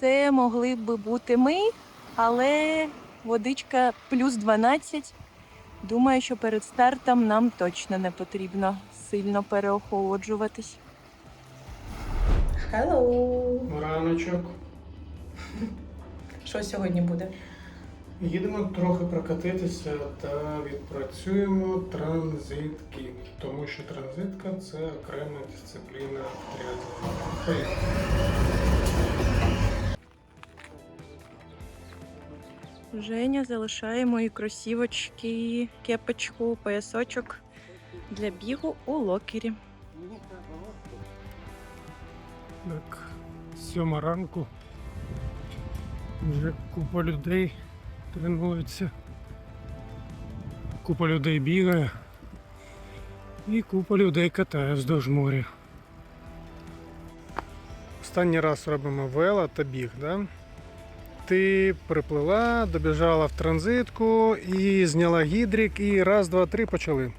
це могли би бути ми, але водичка плюс 12. Думаю, що перед стартом нам точно не потрібно сильно переохолоджуватись. Hello! Раночок. Що сьогодні буде? Їдемо трохи прокатитися та відпрацюємо транзитки, тому що транзитка це окрема дисципліна триатлону. Поїхали. Женя залишає мої кросівочки, кепочку, поясочок для бігу у локері. Так, сьома ранку. Вже купа людей тренується. Купа людей бігає. І купа людей катає вздовж моря. Останній раз робимо вела та біг, да? Ти приплила, добіжала в транзитку і зняла гідрік, і раз, два, три почали.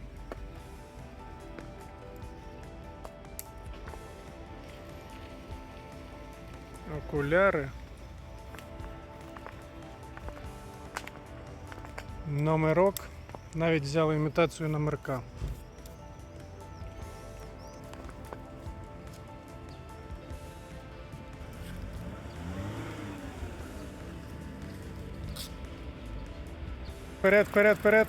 Окуляри. Номерок. Навіть взяли імітацію номерка. Вперед, вперед, вперед.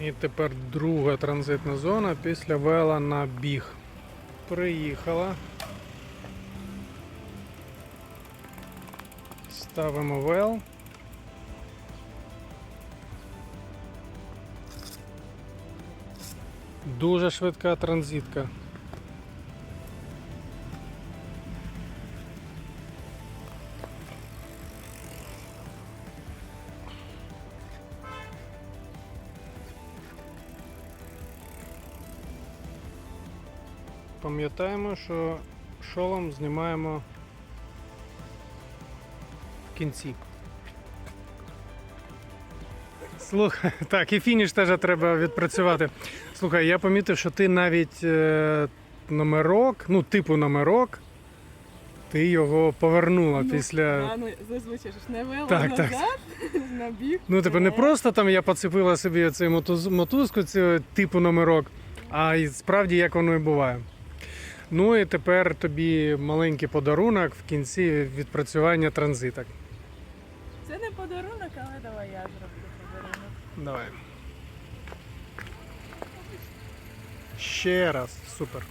І тепер друга транзитна зона після вела на біг. Приїхала. Ставимо вел. Дуже швидка транзитка. Пам'ятаємо, що шолом знімаємо в кінці. Слухай, так, і фініш теж треба відпрацювати. Слухай, я помітив, що ти навіть е, номерок, ну, типу номерок, ти його повернула після. ну, зазвичай ж не вела Так, так. на біг. Ну, типу, не просто там я поцепила собі мотуз- мотузку, цю типу номерок, а і справді як воно і буває. Ну і тепер тобі маленький подарунок в кінці відпрацювання транзиток. Це не подарунок, але давай я зроблю подарунок. Давай. Ще раз. Супер.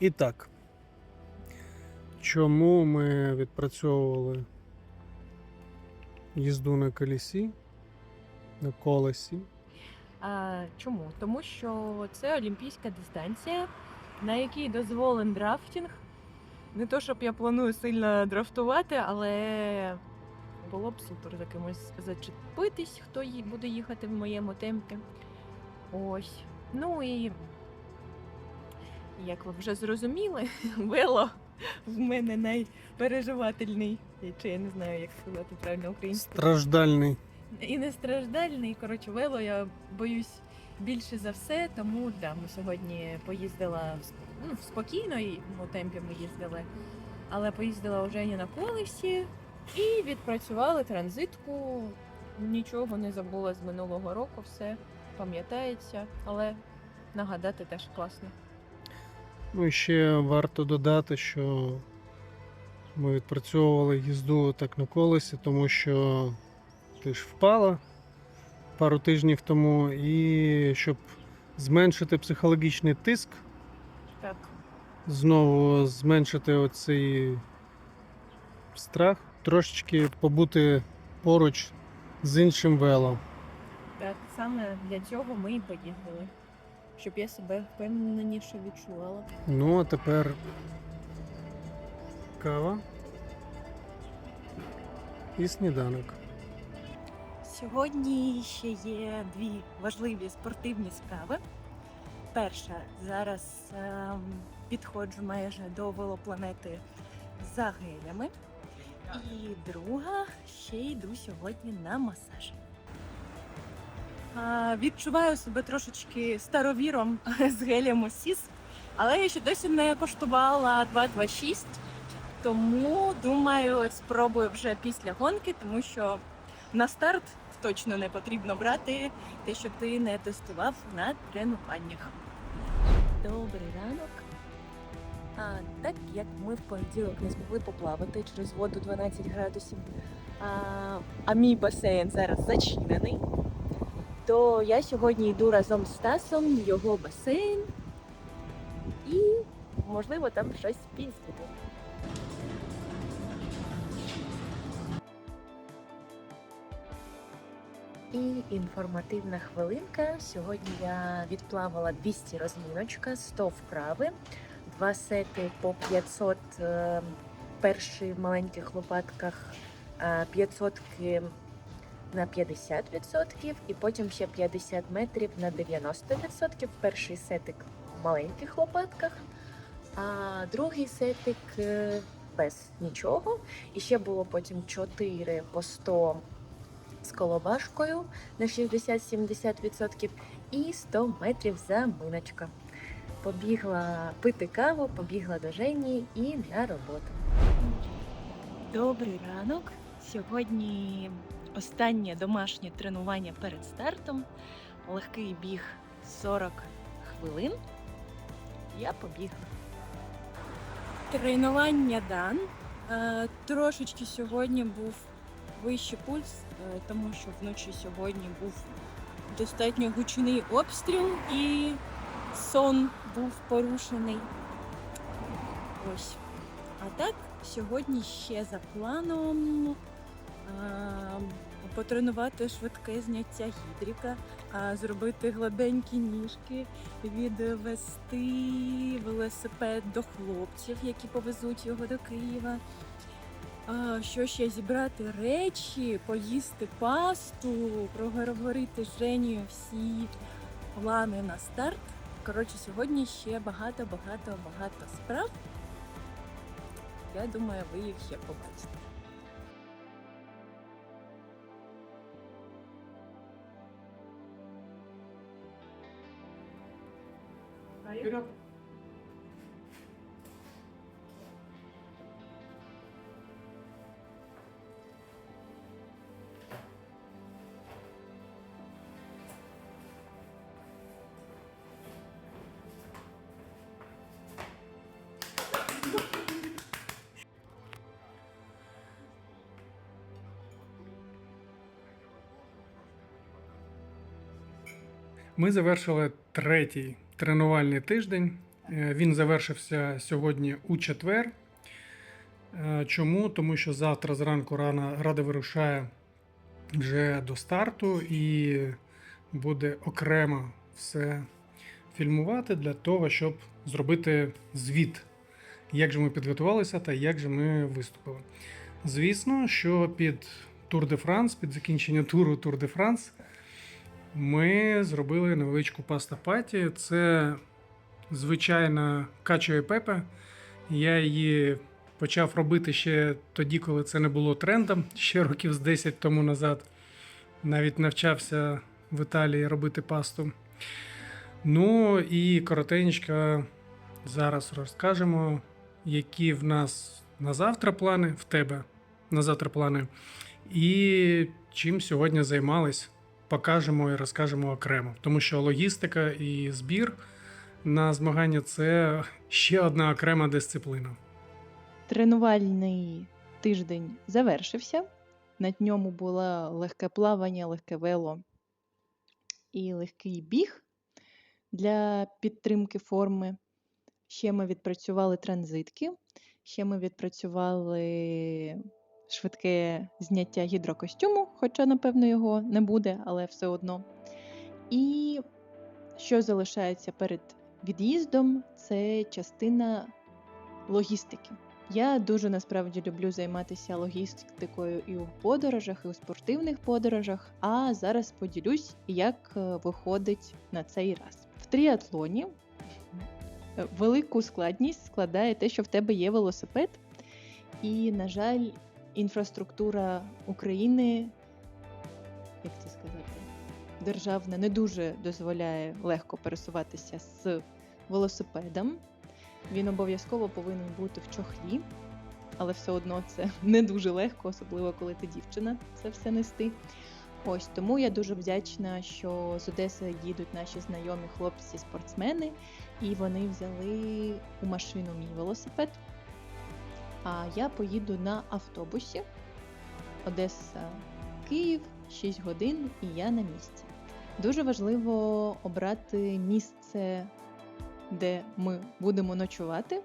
І так. Чому ми відпрацьовували їзду на колесі? На колесі. А, чому? Тому що це олімпійська дистанція, на якій дозволен драфтінг. Не то, щоб я планую сильно драфтувати, але було б супер за кимось зачепитись, хто буде їхати в моєму темпі. Ось. Ну і як ви вже зрозуміли, вело в мене найпереживательний, чи я не знаю, як сказати правильно українською. Страждальний. І не страждальний. Коротше, вело я боюсь більше за все, тому да, ми сьогодні поїздила ну, в спокійному темпі ми їздили, але поїздила у Жені на колесі і відпрацювали транзитку. Нічого не забула з минулого року, все пам'ятається, але нагадати теж класно. Ну і ще варто додати, що ми відпрацьовували їзду так на колесі, тому що ти ж впала пару тижнів тому, і щоб зменшити психологічний тиск, Так. знову зменшити оцей страх, трошечки побути поруч з іншим велом. Так, саме для цього ми і поїздили. Щоб я себе впевненіше відчувала. Ну, а тепер кава і сніданок. Сьогодні ще є дві важливі спортивні справи. Перша зараз ем, підходжу майже до велопланети за гелями. І друга ще йду сьогодні на масаж. Відчуваю себе трошечки старовіром з гелем Осіс, але я ще досі не коштувала 226, тому думаю, спробую вже після гонки, тому що на старт точно не потрібно брати те, що ти не тестував на тренуваннях. Добрий ранок. А, так як ми в понеділок не змогли поплавати через воду 12 градусів, а, а мій басейн зараз зачинений, то я сьогодні йду разом з Стасом його басейн і, можливо, там щось піздити. І інформативна хвилинка. Сьогодні я відплавала 200 розміночка, 100 вправи, два сети по 500 е, перший в маленьких лопатках, е, 500 на 50% і потім ще 50 метрів на 90%. Перший сетик в маленьких лопатках, а другий сетик е, без нічого. І ще було потім 4 по 100 з колобашкою на 60-70% і 100 метрів заминочка. Побігла пити каву, побігла до Жені і на роботу. Добрий ранок. Сьогодні останнє домашнє тренування перед стартом. Легкий біг 40 хвилин. Я побігла. Тренування дан. Е, Трошечки сьогодні був вищий пульс, е, тому що вночі сьогодні був достатньо гучний обстріл і сон був порушений. Ось. А так, сьогодні ще за планом потренувати швидке зняття гідріка, зробити гладенькі ніжки, відвести велосипед до хлопців, які повезуть його до Києва. Що ще зібрати речі, поїсти пасту, проговорити з Женєю всі плани на старт. Коротше, сьогодні ще багато, багато, багато справ. Я думаю, ви їх ще побачите. Ми завершили третій тренувальний тиждень. Е, Він завершився сьогодні у четвер. Е, Чому? Тому що завтра зранку рано рада вирушає вже до старту і буде окремо все фільмувати для того, щоб зробити звіт, як же ми підготувалися та як же ми виступили. Звісно, що під Тур де Франс, під закінчення туру Тур де Франс, ми зробили невеличку паста паті. Це звичайна качо і пепе. Я її почав робити ще тоді, коли це не було трендом, ще років з 10 тому назад. Навіть навчався в Італії робити пасту. Ну і коротенько зараз розкажемо, які в нас на завтра плани, в тебе на завтра плани, і чим сьогодні займались покажемо і розкажемо окремо. Тому що логістика і збір на змагання це ще одна окрема дисципліна. Тренувальний тиждень завершився. На ньому було легке плавання, легке вело і легкий біг для підтримки форми. Ще ми відпрацювали транзитки, ще ми відпрацювали швидке зняття гідрокостюму, хоча, напевно, його не буде, але все одно. І що залишається перед від'їздом, це частина логістики. Я дуже насправді люблю займатися логістикою і у подорожах, і у спортивних подорожах. А зараз поділюсь, як е, виходить на цей раз. В тріатлоні велику складність складає те, що в тебе є велосипед, і, на жаль, інфраструктура України, як це сказати, державна не дуже дозволяє легко пересуватися з велосипедом. Він обов'язково повинен бути в чохлі, але все одно це не дуже легко, особливо коли ти дівчина це все нести. Ось тому я дуже вдячна, що з Одеси їдуть наші знайомі хлопці-спортсмени, і вони взяли у машину мій велосипед. А я поїду на автобусі Одеса, Київ, 6 годин, і я на місці. Дуже важливо обрати місце, де ми будемо ночувати.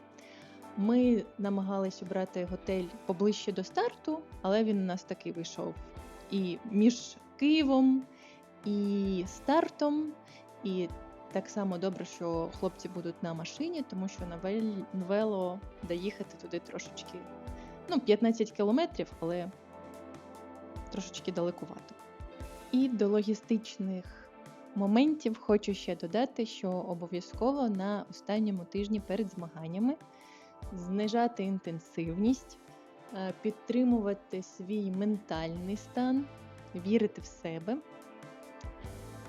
Ми намагались обрати готель поближче до старту, але він у нас такий вийшов і між Києвом і стартом. І так само добре, що хлопці будуть на машині, тому що на вело доїхати туди трошечки ну, 15 кілометрів, але трошечки далекувато. І до логістичних моментів хочу ще додати, що обов'язково на останньому тижні перед змаганнями знижати інтенсивність, е, підтримувати свій ментальний стан, вірити в себе,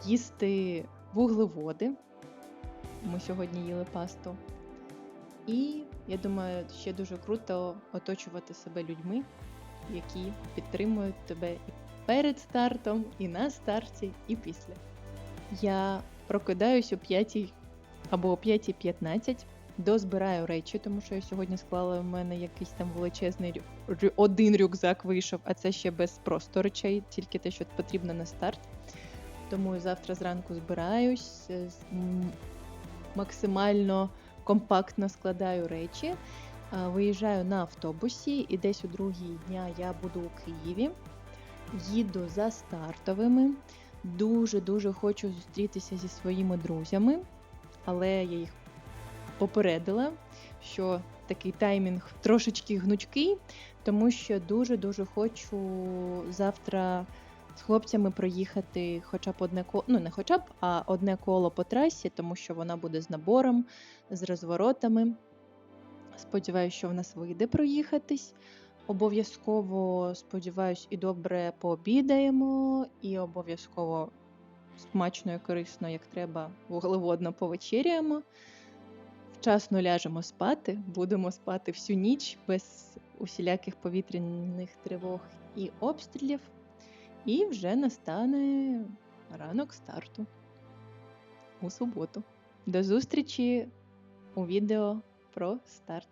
їсти вуглеводи. Ми сьогодні їли пасту. І я думаю, ще дуже круто оточувати себе людьми, які підтримують тебе і перед стартом, і на старті, і після. Я прокидаюсь о 5 або о 5.15, дозбираю речі, тому що я сьогодні склала в мене якийсь там величезний один рюкзак вийшов, а це ще без просто речей, тільки те, що потрібно на старт. Тому завтра зранку збираюсь, е, максимально компактно складаю речі, виїжджаю на автобусі, і десь у другій дня я буду у Києві. Їду за стартовими. Дуже-дуже хочу зустрітися зі своїми друзями, але я їх попередила, що такий таймінг трошечки гнучкий, тому що дуже-дуже хочу завтра з хлопцями проїхати хоча б одне коло, ну не хоча б, а одне коло по трасі, тому що вона буде з набором, з розворотами. Сподіваюсь, що в нас вийде проїхатись. Обов'язково, сподіваюсь, і добре пообідаємо, і обов'язково смачно і корисно, як треба, вуглеводно повечеряємо. Вчасно ляжемо спати, будемо спати всю ніч без усіляких повітряних тривог і обстрілів. І вже настане ранок старту у суботу. До зустрічі у відео про старт.